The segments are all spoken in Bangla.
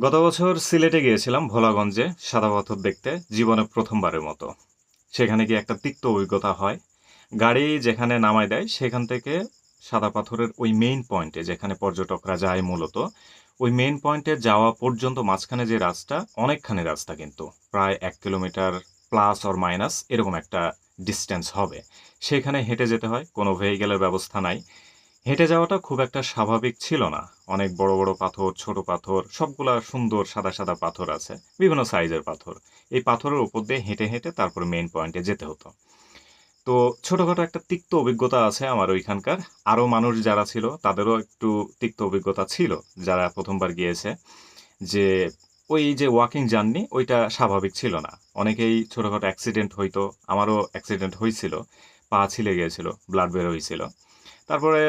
গত বছর সিলেটে গিয়েছিলাম ভোলাগঞ্জে সাদা পাথর দেখতে, জীবনে প্রথমবারের মতো। সেখানে গিয়ে একটা তিক্ত অভিজ্ঞতা হয়। গাড়ি যেখানে নামায় দেয়, সেখান থেকে সাদা পাথরের ওই মেইন পয়েন্টে যেখানে পর্যটকরা যায় মূলত, ওই মেইন পয়েন্টে যাওয়া পর্যন্ত মাঝখানে যে রাস্তা, অনেকখানি রাস্তা কিন্তু। প্রায় এক কিলোমিটার প্লাস অর মাইনাস এরকম একটা ডিস্টেন্স হবে। সেখানে হেঁটে যেতে হয়, কোনো ভেহিকেলের ব্যবস্থা নাই। হেঁটে যাওয়াটা খুব একটা স্বাভাবিক ছিল না। অনেক বড় বড় পাথর, ছোট পাথর, সবগুলা সুন্দর সাদা সাদা পাথর আছে, বিভিন্ন সাইজের পাথর। এই পাথরের উপর দিয়ে হেঁটে হেঁটে তারপর মেইন পয়েন্টে যেতে হতো। তো ছোটখাটো একটা তিক্ত অভিজ্ঞতা আছে আমার ওইখানকার। আরও মানুষ যারা ছিল, তাদেরও একটু তিক্ত অভিজ্ঞতা ছিল, যারা প্রথমবার গিয়েছে, যে ওই যে ওয়াকিং জার্নি ওইটা স্বাভাবিক ছিল না। অনেকেই ছোটখাটো অ্যাক্সিডেন্ট হইতো, আমারও অ্যাক্সিডেন্ট হয়েছিল পা ছিলে গিয়েছিল ব্লাড বের হয়েছিল তারপরে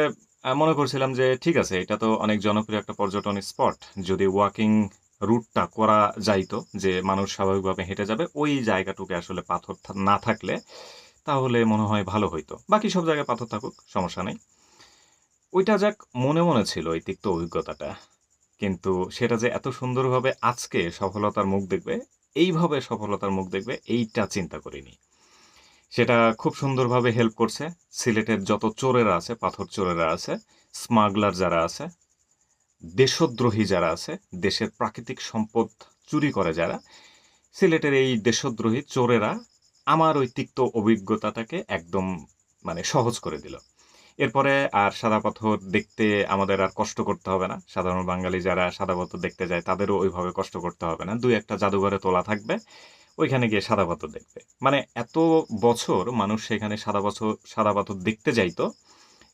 মনে করছিলাম যে ঠিক আছে, এটা তো অনেক জনপ্রিয় একটা পর্যটন স্পট। যদি ওয়াকিং রুটটা করা যাইতো, যে মানুষ স্বাভাবিকভাবে হেঁটে যাবে, ওই জায়গাটুকু আসলে পাথর না থাকলে তাহলে মনে হয় ভালো হইতো। বাকি সব জায়গায় পাথর থাকুক, সমস্যা নেই। ওইটা যাক, মনে মনে ছিল ওই তিক্ত অভিজ্ঞতাটা। কিন্তু সেটা যে এত সুন্দরভাবে আজকে সফলতার মুখ দেখবে, এইভাবে সফলতার মুখ দেখবে, এইটা চিন্তা করিনি। সেটা খুব সুন্দরভাবে হেল্প করছে। সিলেটের যত চোরেরা আছে, পাথর চোরেরা আছে স্মাগলার যারা আছে, দেশদ্রোহী যারা আছে, দেশের প্রাকৃতিক সম্পদ চুরি করে যারা, সিলেটের এই দেশদ্রোহী চোরেরা আমার ওই তিক্ত অভিজ্ঞতাটাকে একদম মানে সহজ করে দিল। এরপরে আর সাদা পাথর দেখতে আমাদের আর কষ্ট করতে হবে না। সাধারণ বাঙালি যারা সাদা পাথর দেখতে যায়, তাদেরও ওইভাবে কষ্ট করতে হবে না। দুই একটা জাদুঘরে তোলা থাকবে। ওইখানে গিয়ে সাদা পাথর দেখবে। মানে এত বছর মানুষ সেখানে সাদা বছর সাদা পাথর দেখতে যাইতো,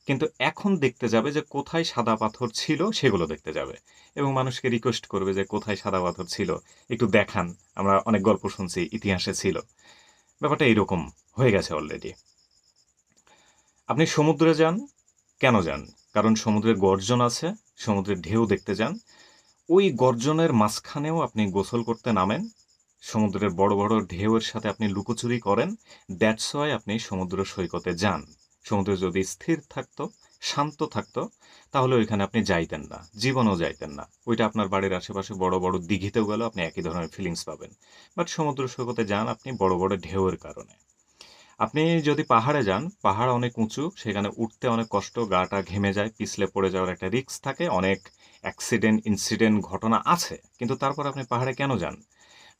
কিন্তু এখন দেখতে যাবে যে কোথায় সাদা পাথর ছিল সেগুলো দেখতে যাবে। এবং মানুষকে রিকোয়েস্ট করবে যে কোথায় সাদা পাথর ছিল, একটু দেখান, আমরা অনেক গল্প শুনছি, ইতিহাসে ছিল। ব্যাপারটা এরকম হয়ে গেছে অলরেডি আপনি সমুদ্রে যান, কেন যান? কারণ সমুদ্রের গর্জন আছে, সমুদ্রের ঢেউ দেখতে যান। ওই গর্জনের মাঝখানেও আপনি গোসল করতে নামেন সমুদ্রের বড় বড় ঢেউয়ের সাথে আপনি লুকোচুরি করেন দ্যাটস ওয়াই আপনি সমুদ্র সৈকতে যান। সমুদ্র যদি স্থির থাকতো, শান্ত থাকতো, তাহলে ওইখানে আপনি যাইতেন না, জীবনও যাইতেন না। ওইটা আপনার বাড়ির আশেপাশে বড় বড় দিঘিতেও গেলেও আপনি একই ধরনের ফিলিংস পাবেন। বাট সমুদ্র সৈকতে যান আপনি বড় বড় ঢেউয়ের কারণে। আপনি যদি পাহাড়ে যান, পাহাড় অনেক উঁচু, সেখানে উঠতে অনেক কষ্ট, গাটা ঘেমে যায়, পিছলে পড়ে যাওয়ার একটা রিস্ক থাকে, অনেক অ্যাক্সিডেন্ট ইনসিডেন্ট ঘটনা আছে, কিন্তু তারপর আপনি পাহাড়ে কেন যান?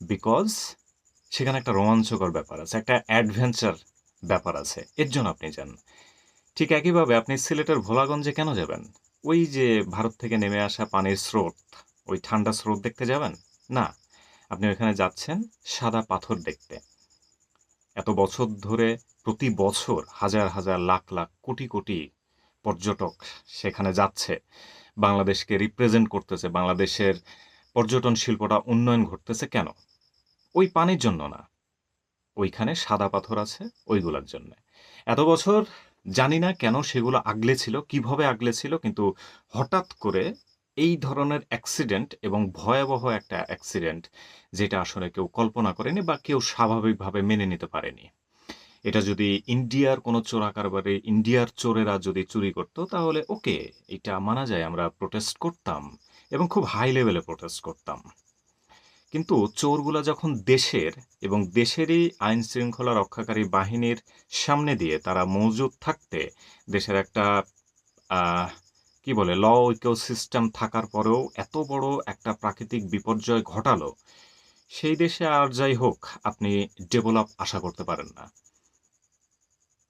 বিকজ সেখানে একটা রোমাঞ্চকর ব্যাপার আছে, একটা অ্যাডভেঞ্চার ব্যাপার আছে। এর জন্য আপনি যান। ঠিক একইভাবে আপনি সিলেটের ভোলাগঞ্জে কেন যাবেন? ওই যে ভারত থেকে নেমে আসা পানির স্রোত, ওই ঠান্ডা স্রোত দেখতে যাবেন? না। আপনি ওইখানে যাচ্ছেন সাদা পাথর দেখতে। এত বছর ধরে প্রতি বছর হাজার হাজার লাখ লাখ কোটি কোটি পর্যটক সেখানে যাচ্ছে, বাংলাদেশকে রিপ্রেজেন্ট করতেছে, বাংলাদেশের পর্যটন শিল্পটা উন্নয়ন ঘটতেছে কেন? ওই পানির জন্য না। ওইখানে সাদা পাথর আছে, ওইগুলোর জন্য। এত বছর জানি না কেন সেগুলো আগলে ছিল, কীভাবে আগলে ছিল, কিন্তু হঠাৎ করে এই ধরনের অ্যাক্সিডেন্ট এবং ভয়াবহ একটা অ্যাক্সিডেন্ট যেটা আসলে কেউ কল্পনা করেনি বা কেউ স্বাভাবিকভাবে মেনে নিতে পারেনি। এটা যদি ইন্ডিয়ার কোনো চোরা কারবারে ইন্ডিয়ার চোরেরা যদি চুরি করতো, তাহলে ওকে, এটা মানা যায়, আমরা প্রোটেস্ট করতাম। এবং খুব হাই লেভেলে প্রোটেস্ট করতাম। কিন্তু চোরগুলা যখন দেশের এবং দেশেরই আইন শৃঙ্খলা রক্ষাকারী বাহিনীর সামনে দিয়ে তারা মজুদ থাকতে দেশের একটা কি বলে ল ইকো সিস্টেম থাকার পরেও এত বড় একটা প্রাকৃতিক বিপর্যয় ঘটালো, সেই দেশে আর যাই হোক, আপনি ডেভেলপ আশা করতে পারেন না।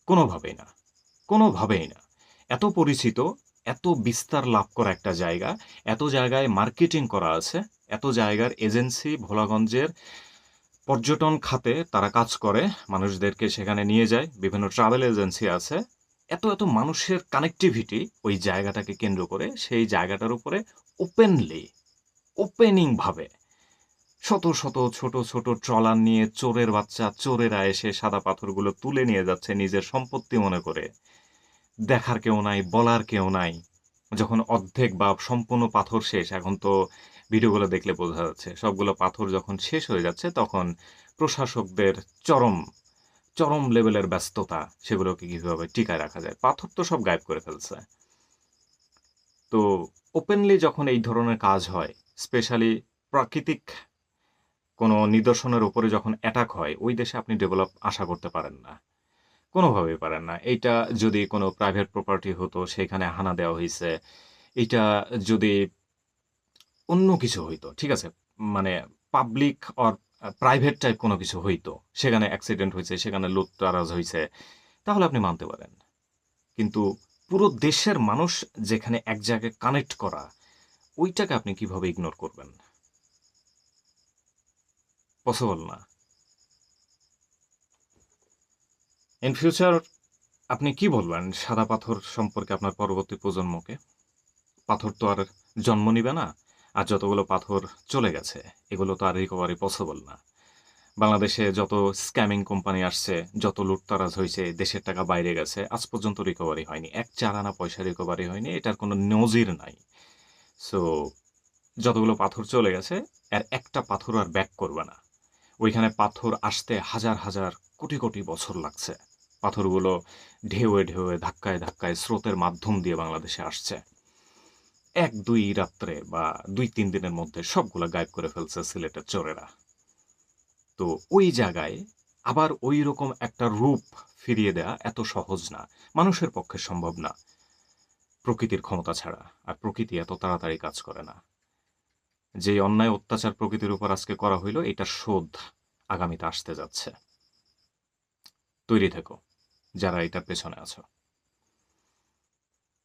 কোনোভাবেই না। কোনোভাবেই না। এত পরিচিত এত বিস্তার লাভ করা একটা জায়গা, এত জায়গায় মার্কেটিং করা আছে, এত জায়গার এজেন্সি ভোলাগঞ্জের পর্যটন খাতে তারা কাজ করে, মানুষদেরকে সেখানে নিয়ে যায়, বিভিন্ন ট্রাভেল এজেন্সি আছে। এত এত মানুষের কানেক্টিভিটি ওই জায়গাটাকে কেন্দ্র করে, সেই জায়গাটার উপরে ওপেনলি ওপেনিং ভাবে শত শত, ছোট ছোট ট্রলার নিয়ে চোরের বাচ্চা, চোরেরা এসে সাদা পাথরগুলো তুলে নিয়ে যাচ্ছে নিজের সম্পত্তি মনে করে। দেখার কেউ নাই, বলার কেউ নাই। যখন অর্ধেক বা সম্পূর্ণ পাথর শেষ, এখন তো ভিডিওগুলো দেখলে বোঝা যাচ্ছে, সবগুলো পাথর যখন শেষ হয়ে যাচ্ছে, তখন প্রশাসকদের চরম চরম লেভেলের ব্যস্ততা, সেগুলোকে কীভাবে টিকায় রাখা যায়? পাথর তো সব গায়েব করে ফেলছে। তো ওপেনলি যখন এই ধরনের কাজ হয় স্পেশালি প্রাকৃতিক কোনো নিদর্শনের উপরে যখন অ্যাটাক হয়, ওই দেশে আপনি ডেভেলপ আশা করতে পারেন না। কোনোভাবেই পারেন না। এইটা যদি কোনো প্রাইভেট প্রপার্টি হতো, সেখানে হানা দেওয়া হয়েছে এটা যদি অন্য কিছু হইতো, ঠিক আছে? মানে পাবলিক অর প্রাইভেট টাইপ কোনো কিছু হইতো, সেখানে অ্যাক্সিডেন্ট হয়েছে সেখানে লুটতারাজ হয়েছে তাহলে আপনি মানতে পারেন। কিন্তু পুরো দেশের মানুষ যেখানে এক জায়গায় কানেক্ট করা, ওইটাকে আপনি কীভাবে ইগনোর করবেন? পসিবল না। ইন ফিউচার আপনি কি বলবেন? সাদা পাথর সম্পর্কে আপনার পরবর্তী প্রজন্মকে? পাথর তো আর জন্ম নিবে না, আর যতগুলো পাথর চলে গেছে, এগুলো তো আর রিকভারি পসিবল না। বাংলাদেশে যত স্ক্যামিং কোম্পানি আসছে, যত লুটতারাজ হয়েছে, দেশের টাকা বাইরে গেছে, আজ পর্যন্ত রিকভারি হয়নি। এক চার আনা পয়সা রিকভারি হয়নি, এটার কোনো নজির নাই। সো যতগুলো পাথর চলে গেছে, আর একটা পাথর আর ব্যাক করবে না। ওইখানে পাথর আসতে হাজার হাজার কোটি কোটি বছর লাগছে। পাথরগুলো ঢেউয়ে ঢেউয়ে, ধাক্কায় ধাক্কায় স্রোতের মাধ্যম দিয়ে বাংলাদেশে আসছে। এক, দুই রাত্রে বা দুই, তিন দিনের মধ্যে সবগুলো গায়েব করে ফেলছে সিলেটের চোরেরা। তো ওই জায়গায় আবার ওই রকম একটা রূপ ফিরিয়ে দেয়া এত সহজ না। মানুষের পক্ষে সম্ভব না। প্রকৃতির ক্ষমতা ছাড়া আর প্রকৃতি এত তাড়াতাড়ি কাজ করে না। যে অন্যায় অত্যাচার প্রকৃতির উপর আজকে করা হইল, এটা শোধ আগামীতে আসতে যাচ্ছে। তৈরি থেকো যারা এটার পেছনে আছো।